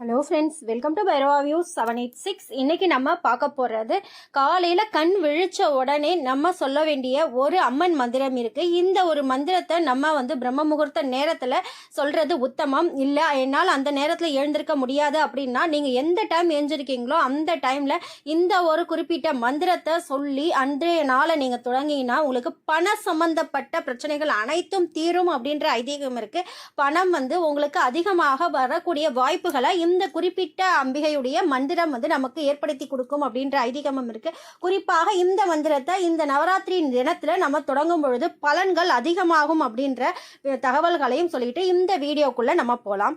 Hello friends welcome to பைரோவா views seven eight six இன்றைக்கி நம்ம பார்க்க போகிறது காலையில் கண் விழித்த உடனே நம்ம சொல்ல வேண்டிய ஒரு அம்மன் மந்திரம் இருக்குது இந்த ஒரு மந்திரத்தை நம்ம வந்து பிரம்ம முகூர்த்த நேரத்தில் சொல்கிறது உத்தமம். இல்லை என்னால் அந்த நேரத்தில் எழுந்திருக்க முடியாது அப்படின்னா நீங்கள் எந்த டைம் எழுந்திருக்கீங்களோ அந்த டைமில் இந்த ஒரு குறிப்பிட்ட மந்திரத்தை சொல்லி அன்றைய நாளை நீங்கள் தொடங்கினா உங்களுக்கு பண சம்பந்தப்பட்ட பிரச்சனைகள் அனைத்தும் தீரும் அப்படின்ற ஐதீகம் இருக்குது பணம் வந்து உங்களுக்கு அதிகமாக வரக்கூடிய வாய்ப்புகளை இந்த குறிப்பிட்ட அம்பிகையுடைய மந்திரம் வந்து நமக்கு ஏற்படுத்தி கொடுக்கும் அப்படின்ற ஐதீகமும் இருக்கு. குறிப்பாக இந்த மந்திரத்தை இந்த நவராத்திரி தினத்துல நம்ம தொடங்கும் பொழுது பலன்கள் அதிகமாகும் அப்படின்ற தகவல்களையும் சொல்லிட்டு இந்த வீடியோக்குள்ள நம்ம போகலாம்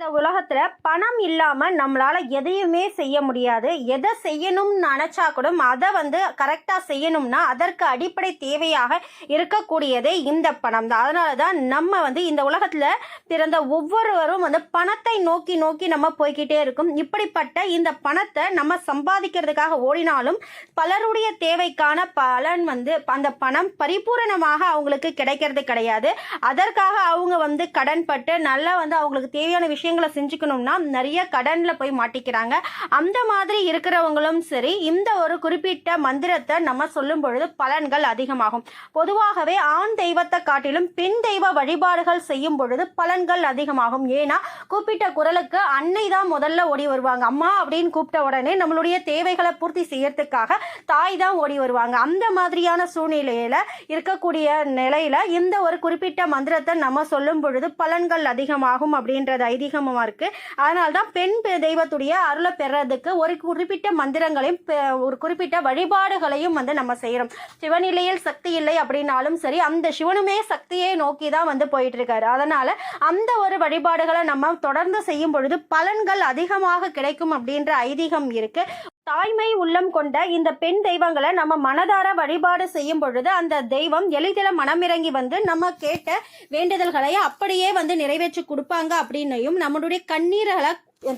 இந்த உலகத்துல பணம் இல்லாம நம்மளால எதையுமே செய்ய முடியாது. எதை செய்யணும்னு நினைச்சா கூட அதை வந்து கரெக்டா செய்யணும்னா அதற்கு அடிப்படை தேவையாக இருக்கக்கூடியதே இந்த பணம் தான். அதனால தான் நம்ம வந்து இந்த உலகத்துல பிறந்த ஒவ்வொருவரும் வந்து பணத்தை நோக்கி நோக்கி நம்ம போய்க்கிட்டே இருக்கும். இப்படிப்பட்ட இந்த பணத்தை நம்ம சம்பாதிக்கிறதுக்காக ஓடினாலும் பலருடைய தேவைக்கான பலன் வந்து அந்த பணம் பரிபூரணமாக அவங்களுக்கு கிடைக்கிறது கிடையாது. அதற்காக அவங்க வந்து கடன்பட்டு நல்லா வந்து அவங்களுக்கு தேவையான விஷயம் விஷயங்களை செஞ்சுக்கணும்னா நிறைய கடனில் போய் மாட்டிக்கிறாங்க. அந்த மாதிரி இருக்கிறவங்களும் சரி இந்த ஒரு குறிப்பிட்ட மந்திரத்தை நம்ம சொல்லும் பொழுது பலன்கள் அதிகமாகும். பொதுவாகவே ஆண் தெய்வத்தை காட்டிலும் பெண் தெய்வ வழிபாடுகள் செய்யும் பொழுது பலன்கள் அதிகமாகும். ஏன்னா கூப்பிட்ட குரலுக்கு அன்னை தான் முதல்ல ஓடி வருவாங்க. அம்மா அப்படின்னு கூப்பிட்ட உடனே நம்மளுடைய தேவைகளை பூர்த்தி செய்யறதுக்காக தாய் தான் ஓடி வருவாங்க. அந்த மாதிரியான சூழ்நிலையில இருக்கக்கூடிய நிலையில இந்த ஒரு குறிப்பிட்ட மந்திரத்தை நம்ம சொல்லும் பொழுது பலன்கள் அதிகமாகும் அப்படின்றது அதிகமாக இருக்குது அதனால தான் பெண் தெய்வத்துடைய அருளை பெறதுக்கு ஒரு குறிப்பிட்ட மந்திரங்களையும் பெ- ஒரு குறிப்பிட்ட வழிபாடுகளையும் வந்து நம்ம செய்கிறோம் சிவநிலையில் சக்தி இல்லை அப்படின்னாலும் சரி அந்த சிவனுமே சக்தியை நோக்கி தான் வந்து போயிட்டு இருக்காரு அந்த ஒரு வழிபாடுகளை நம்ம தொடர்ந்து செய்யும் பொழுது பலன்கள் அதிகமாக கிடைக்கும் அப்படின்ற ஐதீகம் இருக்குது தாய்மை உள்ளம் கொண்ட இந்த பெண் தெய்வங்களை நம்ம மனதார வழிபாடு செய்யும் பொழுது அந்த தெய்வம் எளிதில் மனமிறங்கி வந்து நம்ம கேட்ட வேண்டுதல்களை அப்படியே வந்து நிறைவேற்றி கொடுப்பாங்க அப்படின்னையும் நம்மளுடைய கண்ணீர்களை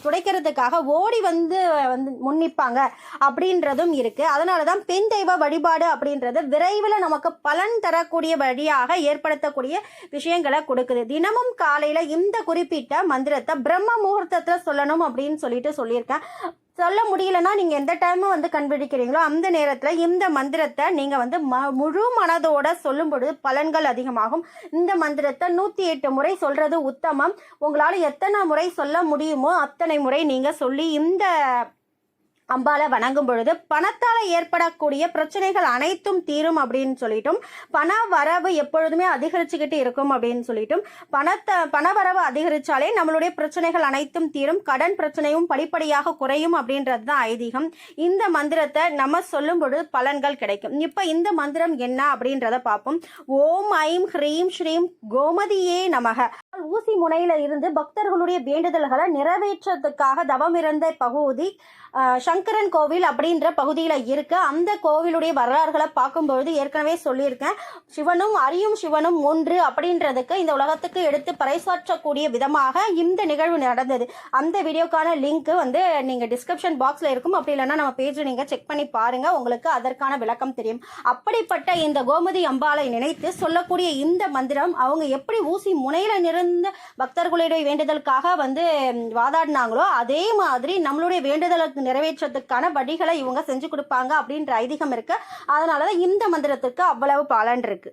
துடைக்கிறதுக்காக ஓடி வந்து வந்து முன்னிப்பாங்க அப்படின்றதும் இருக்கு. அதனால தான் பெண் தெய்வ வழிபாடு அப்படின்றது விரைவில் நமக்கு பலன் தரக்கூடிய வழியாக ஏற்படுத்தக்கூடிய விஷயங்களை கொடுக்குது. தினமும் காலையில் இந்த குறிப்பிட்ட மந்திரத்தை பிரம்ம முகூர்த்தத்தில் சொல்லணும் அப்படின்னு சொல்லிட்டு சொல்லியிருக்கேன். சொல்ல முடியலன்னா நீங்கள் எந்த டைமும் வந்து கண்டுபிடிக்கிறீங்களோ அந்த நேரத்தில் இந்த மந்திரத்தை நீங்கள் வந்து ம முழு மனதோட சொல்லும் பொழுது பலன்கள் அதிகமாகும். இந்த மந்திரத்தை நூற்றி எட்டு முறை சொல்கிறது உத்தமம். உங்களால் எத்தனை முறை சொல்ல முடியுமோ அத்தனை முறை நீங்கள் சொல்லி இந்த அம்பாலை வணங்கும் பொழுது பணத்தால் ஏற்படக்கூடிய பிரச்சனைகள் அனைத்தும் தீரும் அப்படின்னு சொல்லிட்டும் பண வரவு எப்பொழுதுமே அதிகரிச்சுக்கிட்டு இருக்கும் அப்படின்னு சொல்லிட்டும் பணத்தை பண வரவு நம்மளுடைய பிரச்சனைகள் அனைத்தும் தீரும் கடன் பிரச்சனையும் படிப்படியாக குறையும் அப்படின்றது தான் ஐதீகம். இந்த மந்திரத்தை நம்ம சொல்லும் பொழுது பலன்கள் கிடைக்கும். இப்போ இந்த மந்திரம் என்ன அப்படின்றத பார்ப்போம். ஓம் ஐம் ஹ்ரீம் ஸ்ரீம் கோமதியே நமக. ஊசி முனையில இருந்து பக்தர்களுடைய வேண்டுதல்களை நிறைவேற்றத்துக்காக தவம் இருந்த பகுதி சங்கரன் கோவில் அப்படின்ற பகுதியில் இருக்கு. அந்த கோவிலுடைய வரலாறுகளை பார்க்கும்பொழுது ஏற்கனவே சொல்லியிருக்கேன். சிவனும் அரியும் சிவனும் ஒன்று அப்படின்றதுக்கு இந்த உலகத்துக்கு எடுத்து பறைசாற்றக்கூடிய விதமாக இந்த நிகழ்வு நடந்தது. அந்த வீடியோக்கான லிங்க் வந்து நீங்கள் டிஸ்கிரிப்ஷன் பாக்ஸில் இருக்கும். அப்படி இல்லைன்னா நம்ம பேஜ் நீங்கள் செக் பண்ணி பாருங்க. உங்களுக்கு அதற்கான விளக்கம் தெரியும். அப்படிப்பட்ட இந்த கோமதி அம்பாளை நினைத்து சொல்லக்கூடிய இந்த மந்திரம் அவங்க எப்படி ஊசி முனையில எந்தெந்த பக்தர்களுடைய வேண்டுதலுக்காக வந்து வாதாடினாங்களோ அதே மாதிரி நம்மளுடைய வேண்டுதலுக்கு நிறைவேற்றத்துக்கான வழிகளை இவங்க செஞ்சு கொடுப்பாங்க அப்படின்ற ஐதீகம் இருக்கு. அதனாலதான் இந்த மந்திரத்துக்கு அவ்வளவு பலன் இருக்கு.